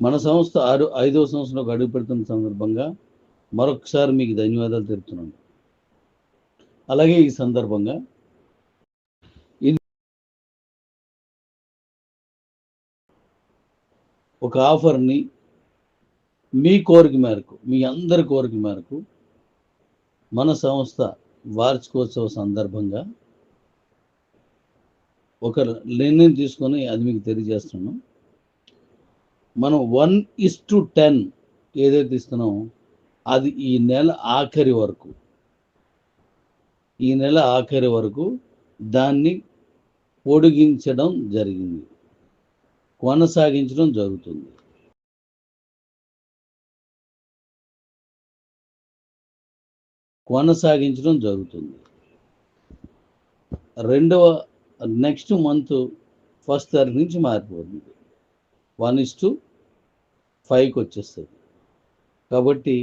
మన సంస్థ ఆరు ఐదో సంవత్సరంలో అడుగు పెడుతున్న సందర్భంగా మరొకసారి మీకు ధన్యవాదాలు తెలుపుతున్నాను. అలాగే ఈ సందర్భంగా ఇది ఒక ఆఫర్ని మీ కోరిక మేరకు మీ అందరి కోరిక మేరకు మన సంస్థ వార్షికోత్సవ సందర్భంగా ఒక నిర్ణయం తీసుకొని అది మీకు తెలియజేస్తున్నాను. మనం వన్ ఇస్ టు టెన్ ఏదైతే ఇస్తున్నామో అది ఈ నెల ఆఖరి వరకు. ఈ నెల ఆఖరి వరకు దాన్ని పొడిగించడం జరిగింది. కొనసాగించడం జరుగుతుంది. కొనసాగించడం జరుగుతుంది. రెండవ నెక్స్ట్ మంత్ ఫస్ట్ తారీఖు నుంచి మారిపోతుంది. వన్ ఇస్టు ఫైవ్కి వచ్చేస్తుంది. కాబట్టి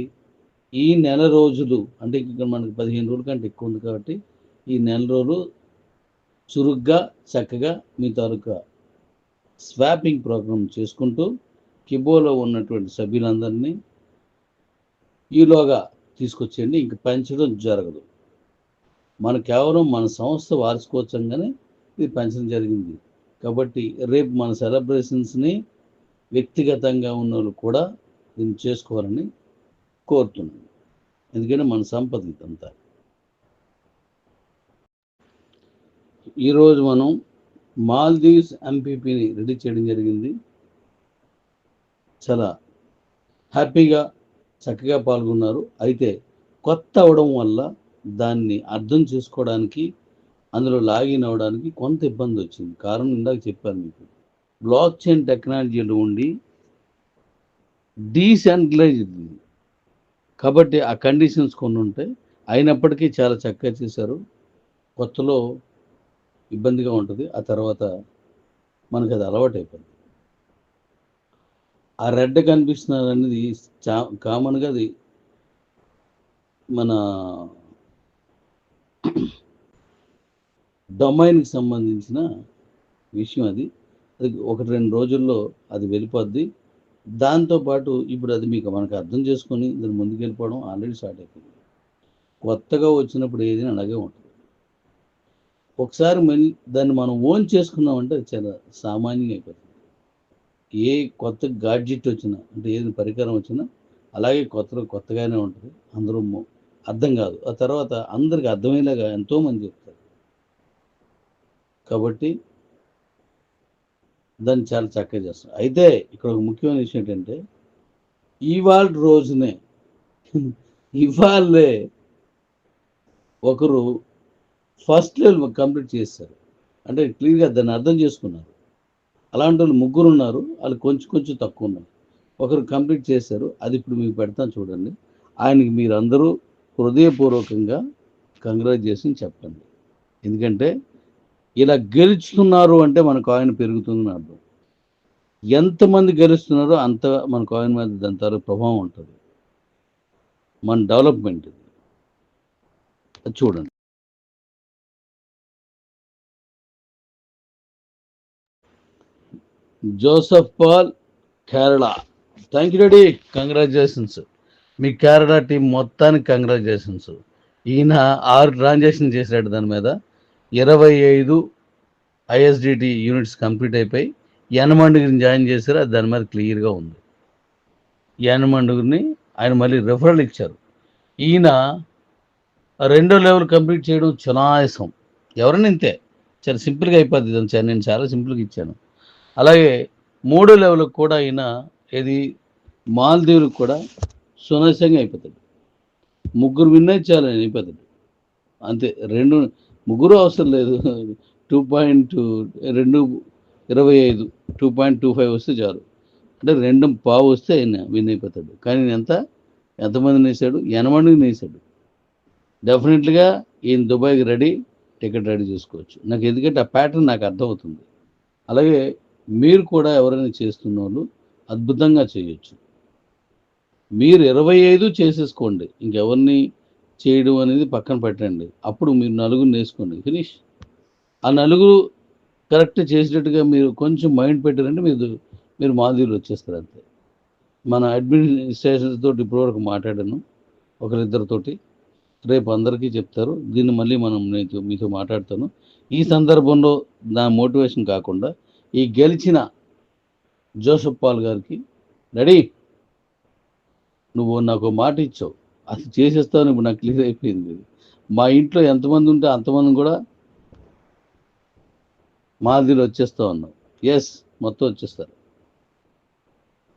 ఈ నెల రోజులు అంటే ఇక్కడ మనకి పదిహేను రోజుల కంటే ఎక్కువ ఉంది కాబట్టి ఈ నెల రోజులు చురుగ్గా చక్కగా మీ తాలూకా స్వాపింగ్ ప్రోగ్రామ్ చేసుకుంటూ కిబోలో ఉన్నటువంటి సభ్యులందరినీ ఈలోగా తీసుకొచ్చేయండి. ఇంక పెంచడం జరగదు. మన కేవలం మన సంస్థ వార్షికోత్సవంగానే ఇది పెంచడం జరిగింది. కాబట్టి రేపు మన సెలబ్రేషన్స్ని వ్యక్తిగతంగా ఉన్న వాళ్ళు కూడా దీన్ని చేసుకోవాలని కోరుతున్నాను. ఎందుకంటే మన సంపద ఇదంతా. ఈరోజు మనం మాల్దీవ్స్ ఎంపీపీని రెడీ చేయడం జరిగింది. చాలా హ్యాపీగా చక్కగా పాల్గొన్నారు. అయితే కొత్త అవడం వల్ల దాన్ని అర్థం చేసుకోవడానికి అందులో లాగిన్ అవ్వడానికి కొంత ఇబ్బంది వచ్చింది. కారణం ఇందాక చెప్పాను మీకు. బ్లాక్ చైన్ టెక్నాలజీలో ఉండి డీసెంట్రలైజ్ కాబట్టి ఆ కండిషన్స్ కొన్ని ఉంటాయి. అయినప్పటికీ చాలా చక్కగా చేశారు. కొత్తలో ఇబ్బందిగా ఉంటుంది. ఆ తర్వాత మనకు అది అలవాటు అయిపోయింది ఆ రెడ్ కనిపిస్తున్నారు అనేది చా కామన్గా అది మన డొమైన్కి సంబంధించిన విషయం అది. అది ఒకటి రెండు రోజుల్లో అది వెళ్ళిపోద్ది. దాంతోపాటు ఇప్పుడు అది మీకు మనకు అర్థం చేసుకొని దాన్ని ముందుకెళ్ళిపోవడం ఆల్రెడీ స్టార్ట్ అయిపోయింది. కొత్తగా వచ్చినప్పుడు ఏదైనా అలాగే ఉంటుంది. ఒకసారి మళ్ళీ దాన్ని మనం ఓన్ చేసుకున్నామంటే అది చాలా సామాన్యంగా అయిపోతుంది. ఏ కొత్త గాడ్జెట్ వచ్చినా అంటే ఏది పరికరం వచ్చినా అలాగే కొత్తలో కొత్తగానే ఉంటుంది. అందరూ అర్థం కాదు. ఆ తర్వాత అందరికి అర్థమయ్యేలాగా ఎంతోమంది చెప్తారు. కాబట్టి దాన్ని చాలా చక్కగా చేస్తారు అయితే ఇక్కడ ఒక ముఖ్యమైన విషయం ఏంటంటే ఇవాళ రోజునే ఇవాళే ఒకరు ఫస్ట్ లెవెల్ కంప్లీట్ చేస్తారు అంటే క్లియర్గా దాన్ని అర్థం చేసుకున్నారు. అలాంటి వాళ్ళు ముగ్గురు ఉన్నారు. వాళ్ళు కొంచెం కొంచెం తక్కువ ఉన్నారు. ఒకరు కంప్లీట్ చేశారు. అది ఇప్పుడు మీకు పెడతాను చూడండి. ఆయనకి మీరు అందరూ హృదయపూర్వకంగా కంగ్రాచులేషన్ చెప్పండి. ఎందుకంటే ఇలా గెలుచుకున్నారు అంటే మన కాయిన్ పెరుగుతుందని అర్థం. ఎంతమంది గెలుస్తున్నారో అంత మన కాయిన్ మీద దాని తాలూకు ప్రభావం ఉంటుంది. మన డెవలప్మెంట్ ఇది. చూడండి. Joseph Paul Kerala. Thank you ready congratulations. Me Kerala team మొత్తానికి కంగ్రాచులేషన్స్. ఈయన ఆరు ట్రాన్సాక్షన్ చేశాడు దాని మీద. ఇరవై ఐదు ఐఎస్డిటి యూనిట్స్ కంప్లీట్ అయిపోయి యనమండుగురిని జాయిన్ చేశారు అది దాని మీద క్లియర్గా ఉంది. యనమండుగురిని ఆయన మళ్ళీ రెఫరల్ ఇచ్చారు. ఈయన రెండో లెవెల్ కంప్లీట్ చేయడం చునాయసం. ఎవరైనా ఇంతే. చాలా సింపుల్గా అయిపోద్ది ఇదంతా. నేను చాలా సింపుల్గా ఇచ్చాను. అలాగే మూడో లెవెల్కి కూడా ఈయన ఏది? మాల్దీవులకు కూడా సునాయసంగా అయిపోతాడు. ముగ్గురు విన్ చాలని అయిపోతాడు. అంతే. రెండు ముగ్గురు అవసరం లేదు. టూ పాయింట్ రెండు ఇరవై ఐదు టూ పాయింట్ టూ ఫైవ్ వస్తే చాలు. అంటే రెండు పావు వస్తే ఆయన విన్ అయిపోతాడు. కానీ ఎంత? ఎంతమందిని వేసాడు ఎనమందిని వేసాడు డెఫినెట్లీగా ఈయన దుబాయ్కి రెడీ టికెట్ రెడీ చేసుకోవచ్చు. నాకు ఎందుకంటే ఆ ప్యాటర్న్ నాకు అర్థమవుతుంది. అలాగే మీరు కూడా ఎవరైనా చేస్తున్న వాళ్ళు అద్భుతంగా చేయొచ్చు. మీరు ఇరవై ఐదు చేసేసుకోండి. ఇంకెవరిని చేయడం అనేది పక్కన పెట్టండి. అప్పుడు మీరు నలుగురిని వేసుకోండి ఫినిష్. ఆ నలుగురు కరెక్ట్ చేసేటట్టుగా మీరు కొంచెం మైండ్ పెట్టారంటే మీరు మీరు మాదిరిలో వచ్చేస్తారు అంతే. మన అడ్మినిస్ట్రేషన్ తోటి ఇప్పటివరకు మాట్లాడాను. ఒకరిద్దరితోటి. రేపు అందరికీ చెప్తారు. దీన్ని మళ్ళీ మనం నేను మీతో మాట్లాడతాను. ఈ సందర్భంలో నా మోటివేషన్ కాకుండా ఈ గెలిచిన జోసఫ్ పాల్ గారికి రెడీ? నువ్వు నాకు మాట ఇచ్చావు. అది చేసేస్తావు ఇప్పుడు నాకు క్లియర్ అయిపోయింది మా ఇంట్లో ఎంతమంది ఉంటే అంతమంది కూడా మాదిలో వచ్చేస్తా ఉన్నాం. ఎస్ మొత్తం వచ్చేస్తారు.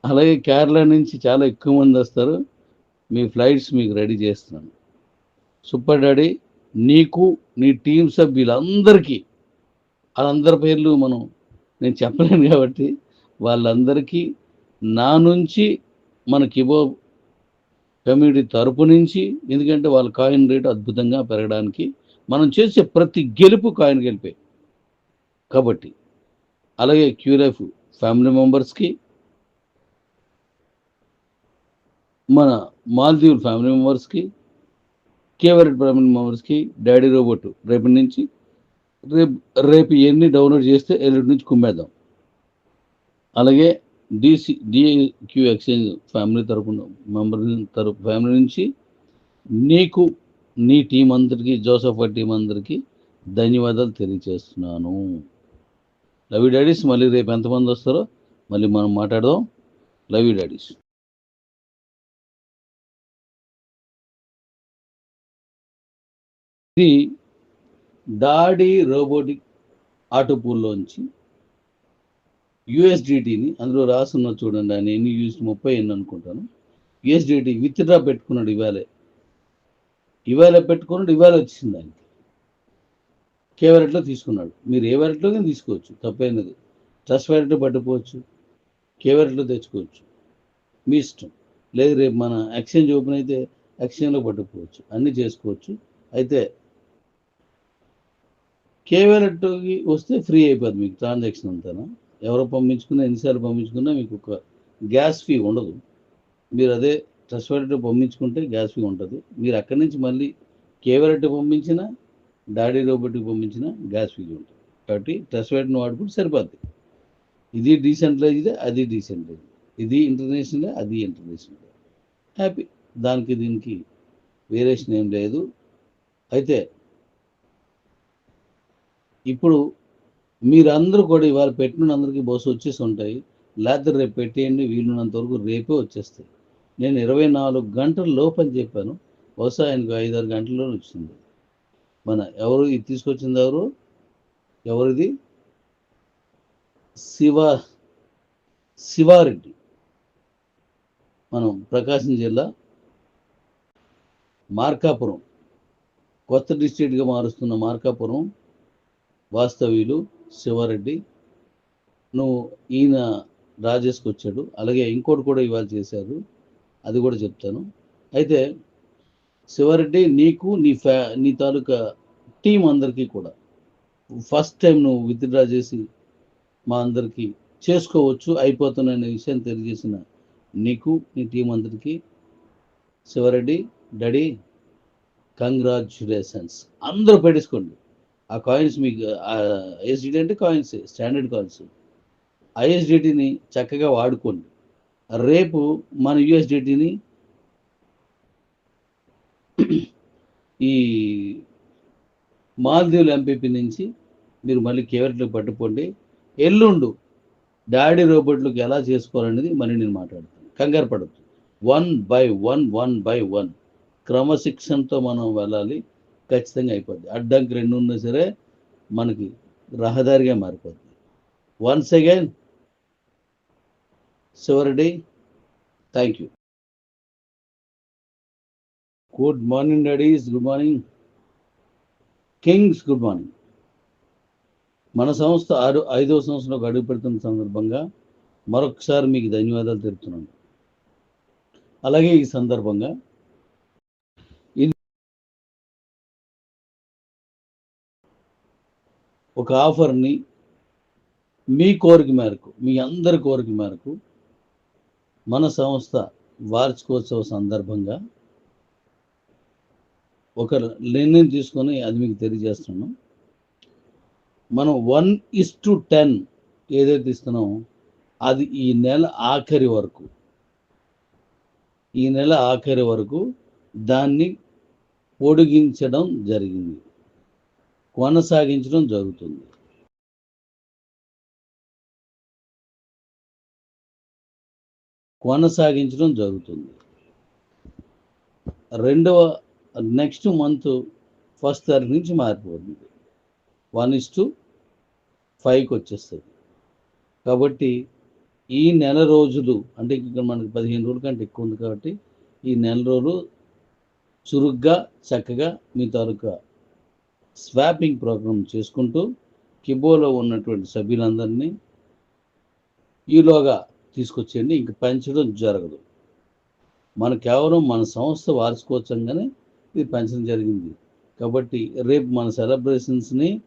అలాగే కేరళ నుంచి చాలా ఎక్కువ మంది వస్తారు. మీ ఫ్లైట్స్ మీకు రెడీ చేస్తున్నాను. సూపర్ డాడీ నీకు నీ టీం సభ్యులందరికీ వాళ్ళందరి పేర్లు మనం నేను చెప్పలేను కాబట్టి వాళ్ళందరికీ నా నుంచి మనకి ఇవ్వ కమ్యూనిటీ తరపు నుంచి ఎందుకంటే వాళ్ళ కాయిన్ రేటు అద్భుతంగా పెరగడానికి మనం చేసే ప్రతి గెలుపు కాయిన్ గెలిపే. కాబట్టి అలాగే క్యూలైఫ్ ఫ్యామిలీ మెంబర్స్కి మన మాల్దీవుల ఫ్యామిలీ మెంబర్స్కి కేవరెట్ ఫ్యామిలీ మెంబర్స్కి డాడీ రోబోట్ రేపటి నుంచి రేపు రేపు ఎన్ని డౌన్లోడ్ చేస్తే ఎల్లుండి నుంచి కుమ్మేద్దాం. అలాగే డిసి డిక్యూ ఎక్స్చేంజ్ ఫ్యామిలీ తరపున మెంబర్ తరపు ఫ్యామిలీ నుంచి నీకు నీ టీం అందరికీ జోసఫ్ టీం అందరికీ ధన్యవాదాలు తెలియజేస్తున్నాను. లవ్ యూ డాడీస్ మళ్ళీ రేపు ఎంతమంది వస్తారో మళ్ళీ మనం మాట్లాడదాం. లవ్ యూ డాడీస్ ఇది డాడీ రోబోటిక్ ఆటోపూల్లోంచి యుఎస్డిటీని అందులో రాసున్న చూడండి ఆయన ఎన్ని యూస్ ముప్పై ఎన్ని అనుకుంటాను. యుఎస్డిటీ విత్డ్రా పెట్టుకున్నాడు ఇవాళే. ఇవాళ పెట్టుకున్నాడు ఇవాళ వచ్చింది ఆయనకి. కే వ్యాలెట్లో తీసుకున్నాడు. మీరు ఏ వ్యాలెట్లోనే తీసుకోవచ్చు తప్పైనది. ట్రస్ట్ వ్యాలెట్లో పట్టుకోవచ్చు కే వ్యాలెట్లో తెచ్చుకోవచ్చు. మీ ఇష్టం. లేదు రేపు మన ఎక్స్చేంజ్ ఓపెన్ అయితే ఎక్స్చేంజ్లో పట్టుకోవచ్చు. అన్నీ చేసుకోవచ్చు. అయితే కే వ్యాలెట్కి వస్తే ఫ్రీ అయిపోద్ది మీకు ట్రాన్సాక్షన్ అంతా ఎవరు పంపించుకున్నా ఎన్నిసార్లు పంపించుకున్నా మీకు ఒక గ్యాస్ ఫీ ఉండదు. మీరు అదే ట్రస్ట్ వ్యాలెట్ పంపించుకుంటే గ్యాస్ ఫీ ఉంటుంది. మీరు అక్కడి నుంచి మళ్ళీ కే పంపించినా డాడీ రోబోట్కి పంపించినా గ్యాస్ ఫీ ఉంటుంది. కాబట్టి ట్రస్ట్ వ్యాలెట్ని వాడుకుంటే సరిపోద్ది. ఇది డీసెంట్రలైజ్డ్ అది డీసెంట్రలైజ్డ్. ఇది ఇంటర్నేషనల్ అది ఇంటర్నేషనల్. హ్యాపీ. దానికి దీనికి వేరియేషన్ ఏం లేదు. అయితే ఇప్పుడు మీరందరూ కూడా ఇవాళ పెట్టిన అందరికీ బస్సు వచ్చేసి ఉంటాయి. లేకపోతే రేపు పెట్టేయండి వీలున్నంత వరకు రేపే వచ్చేస్తాయి. నేను ఇరవై నాలుగు గంటల లోపని చెప్పాను. బహుశా ఆయనకు ఐదారు గంటల్లో వచ్చింది. మన ఎవరు ఇది తీసుకొచ్చింది ఎవరు? ఎవరిది? శివ శివారెడ్డి. మనం ప్రకాశం జిల్లా మార్కాపురం. కొత్త డిస్ట్రిక్ట్గా మారుస్తున్న మార్కాపురం వాస్తవ్యులు శివారెడ్డి. నువ్వు ఈయన రాజేష్కి వచ్చాడు. అలాగే ఇంకోటి కూడా ఇవాళ చేశారు. అది కూడా చెప్తాను. అయితే శివారెడ్డి నీకు నీ ఫ్యా నీ తాలూకా టీం అందరికీ కూడా ఫస్ట్ టైం నువ్వు విత్డ్రా చేసి మా అందరికీ చేసుకోవచ్చు అయిపోతున్న విషయం తెలియజేసిన నీకు నీ టీం అందరికీ. Sivareddy daddy congratulations. అందరూ పెట్టేసుకోండి ఆ కాయిన్స్ మీకు ఐఎస్డిటీ అంటే కాయిన్స్ స్టాండర్డ్ కాయిన్స్ ఐఎస్డిటీని చక్కగా వాడుకోండి. రేపు మన యుఎస్డిటీని ఈ మాల్దీవులు ఎంపీపీ నుంచి మీరు మళ్ళీ కేవట్లో పట్టుకోండి. ఎల్లుండు డాడీ రోబోట్లకు ఎలా చేసుకోవాలనేది మళ్ళీ నేను మాట్లాడతాను. కంగారు పడద్దు. One by one one by one క్రమశిక్షణతో మనం వెళ్ళాలి. ఖచ్చితంగా అయిపోద్ది. అడ్డంకి రెండు ఉన్నా సరే మనకి రహదారిగా మారిపోద్ది. Once again Sivareddy thank you good morning daddies good morning kings good morning మన సంస్థ ఆరు ఐదవ సంవత్సరంలో అడుగు పెడుతున్న సందర్భంగా మరొకసారి మీకు ధన్యవాదాలు తెలుపుతున్నాను. అలాగే ఈ సందర్భంగా ఒక ఆఫర్ని మీ కోరిక మేరకు మీ అందరి కోరిక మేరకు మన సంస్థ వార్షికోత్సవ సందర్భంగా ఒక నిర్ణయం తీసుకొని అది మీకు తెలియజేస్తున్నాం. మనం వన్ ఇస్ టు టెన్ ఏదైతే ఇస్తున్నామో అది ఈ నెల ఆఖరి వరకు ఈ నెల ఆఖరి వరకు దాన్ని పొడిగించడం జరిగింది. కొనసాగించడం జరుగుతుంది. కొనసాగించడం జరుగుతుంది. రెండవ నెక్స్ట్ మంత్ ఫస్ట్ తారీఖు నుంచి మారిపోతుంది. వన్ ఇస్ టు ఫైవ్కి వచ్చేస్తుంది. కాబట్టి ఈ నెల రోజులు అంటే ఇక్కడ మనకి పదిహేను రోజుల కంటే ఎక్కువ ఉంది కాబట్టి ఈ నెల రోజులు చురుగ్గా చక్కగా మీ తాలూకా స్వాపింగ్ ప్రోగ్రామ్ చేసుకుంటూ కిబోలో ఉన్నటువంటి సభ్యులందరినీ ఈలోగా తీసుకొచ్చేయండి. ఇంక పెంచడం జరగదు. మన కేవలం మన సంస్థ వార్షికోత్సవంగానే ఇది పెంచడం జరిగింది. కాబట్టి రేపు మన సెలబ్రేషన్స్ని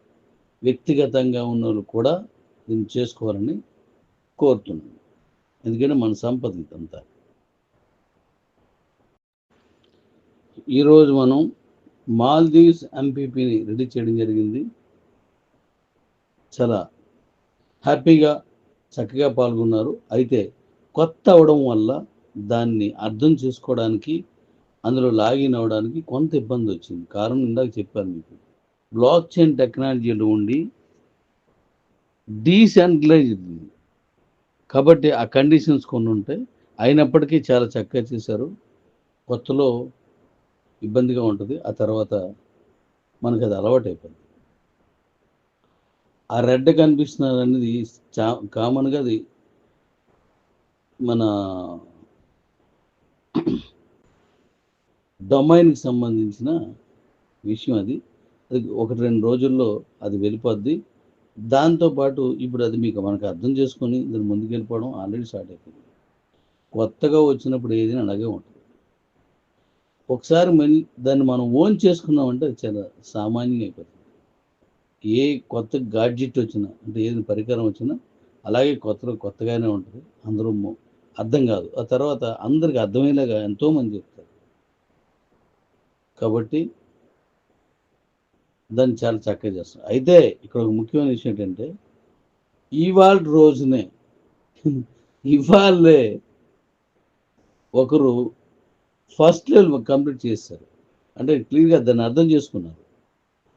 వ్యక్తిగతంగా ఉన్న వాళ్ళు కూడా దీన్ని చేసుకోవాలని కోరుతున్నాను. ఎందుకంటే మన సంపద ఇదంతా. ఈరోజు మనం మాల్దీవ్స్ ఎంపీపీని రెడీ చేయడం జరిగింది. చాలా హ్యాపీగా చక్కగా పాల్గొన్నారు. అయితే కొత్త అవడం వల్ల దాన్ని అర్థం చేసుకోవడానికి అందులో లాగిన్ అవ్వడానికి కొంత ఇబ్బంది వచ్చింది. కారణం ఇందాక చెప్పాను మీకు. బ్లాక్ చైన్ టెక్నాలజీలో ఉండి డీసెంట్రలైజ్ కాబట్టి ఆ కండిషన్స్ కొన్ని ఉంటాయి. అయినప్పటికీ చాలా చక్కగా చేశారు. కొత్తలో ఇబ్బందిగా ఉంటుంది. ఆ తర్వాత మనకు అది అలవాటు అయిపోయింది ఆ రెడ్ కనిపిస్తున్నారు అనేది చా కామన్గా అది మన డొమైన్కి సంబంధించిన విషయం అది. అది ఒకటి రెండు రోజుల్లో అది వెళ్ళిపోద్ది. దాంతోపాటు ఇప్పుడు అది మీకు మనకు అర్థం చేసుకొని దాన్ని ముందుకు వెళ్ళిపోవడం ఆల్రెడీ స్టార్ట్ అయిపోయింది. కొత్తగా వచ్చినప్పుడు ఏదైనా అలాగే ఉంటుంది. ఒకసారి మళ్ళీ దాన్ని మనం ఓన్ చేసుకున్నామంటే అది చాలా సామాన్యంగా అయిపోతుంది. ఏ కొత్త గాడ్జెట్ వచ్చినా అంటే ఏదైనా పరికరం వచ్చినా అలాగే కొత్త కొత్తగానే ఉంటుంది. అందరూ అర్థం కాదు. ఆ తర్వాత అందరికి అర్థమయ్యేలాగా ఎంతోమంది చెప్తారు. కాబట్టి దాన్ని చాలా చక్కగా చేస్తారు. అయితే ఇక్కడ ఒక ముఖ్యమైన విషయం ఏంటంటే ఇవాళ రోజునే ఇవాళే ఒకరు ఫస్ట్ లెవెల్ కంప్లీట్ చేశారు అంటే క్లియర్గా దాన్ని అర్థం చేసుకున్నారు.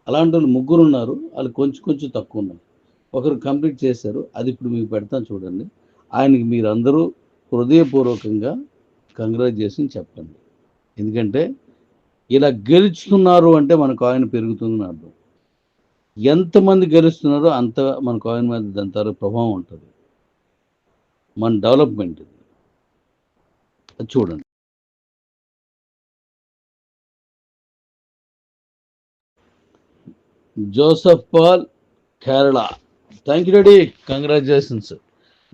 అలాంటి వాళ్ళు ముగ్గురు ఉన్నారు. వాళ్ళు కొంచెం కొంచెం తక్కువ ఉన్నారు. ఒకరు కంప్లీట్ చేశారు. అది ఇప్పుడు మీకు పెడతాను చూడండి. ఆయనకి మీరు అందరూ హృదయపూర్వకంగా కంగ్రాచులేషన్ చెప్పండి. ఎందుకంటే ఇలా గెలుచుకున్నారు అంటే మన కాయిన్ పెరుగుతుందని అర్థం. ఎంతమంది గెలుస్తున్నారో అంత మన కాయిన్ మీద దాని తర్వాత ప్రభావం ఉంటుంది. మన డెవలప్మెంట్ అది చూడండి. Joseph Paul Kerala. Thank you ready congratulations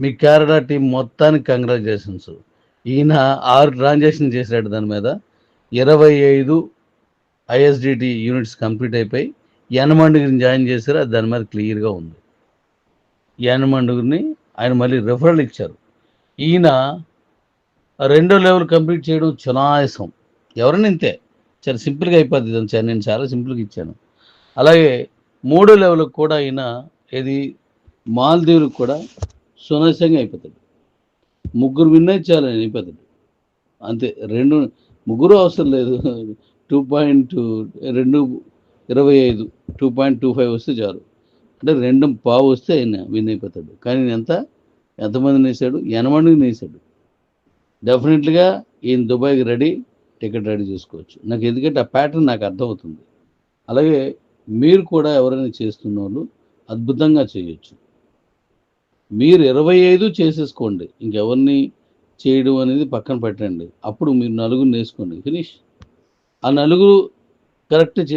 me Kerala team మొత్తానికి కంగ్రాచులేషన్స్ ఈయన ఆరు ట్రాన్సాక్షన్ చేశాడు దాని మీద. ఇరవై ఐదు ఐఎస్డిటి యూనిట్స్ కంప్లీట్ అయిపోయి యనమండుగురిని జాయిన్ చేశారు. అది దాని మీద క్లియర్గా ఉంది. యనమండుగురిని ఆయన మళ్ళీ రెఫరల్ ఇచ్చారు. ఈయన రెండో లెవెల్ కంప్లీట్ చేయడం చునాయసం. ఎవరైనా ఇంతే. చాలా సింపుల్గా అయిపోద్ది. ఇదంతా. నేను చాలా సింపుల్గా ఇచ్చాను. అలాగే మూడో లెవెల్కి కూడా అయినా ఇది మాల్దీవులకు కూడా సునాశంగా అయిపోతాడు. ముగ్గురు విన్ అయితే అయిపోతాడు. అంతే రెండు ముగ్గురు అవసరం లేదు. టూ పాయింట్ రెండు ఇరవై ఐదు టూ పాయింట్ టూ ఫైవ్ వస్తే చాలు. అంటే రెండు పావు వస్తే ఆయన విన్ అయిపోతాడు. కానీ ఎంత ఎంతమంది నేసాడు ఎనమందిని నేసాడు డెఫినెట్గా ఈయన దుబాయ్కి రెడీ టికెట్ రెడీ చేసుకోవచ్చు. నాకు ఎందుకంటే ఆ ప్యాటర్న్ నాకు అర్థమవుతుంది. అలాగే మీరు కూడా ఎవరైనా చేస్తున్న వాళ్ళు అద్భుతంగా చేయొచ్చు. మీరు ఇరవై ఐదు చేసేసుకోండి. ఇంకెవరిని చేయడం అనేది పక్కన పెట్టండి. అప్పుడు మీరు నలుగురు నేసుకోండి ఫినిష్. ఆ నలుగురు కరెక్ట్ చే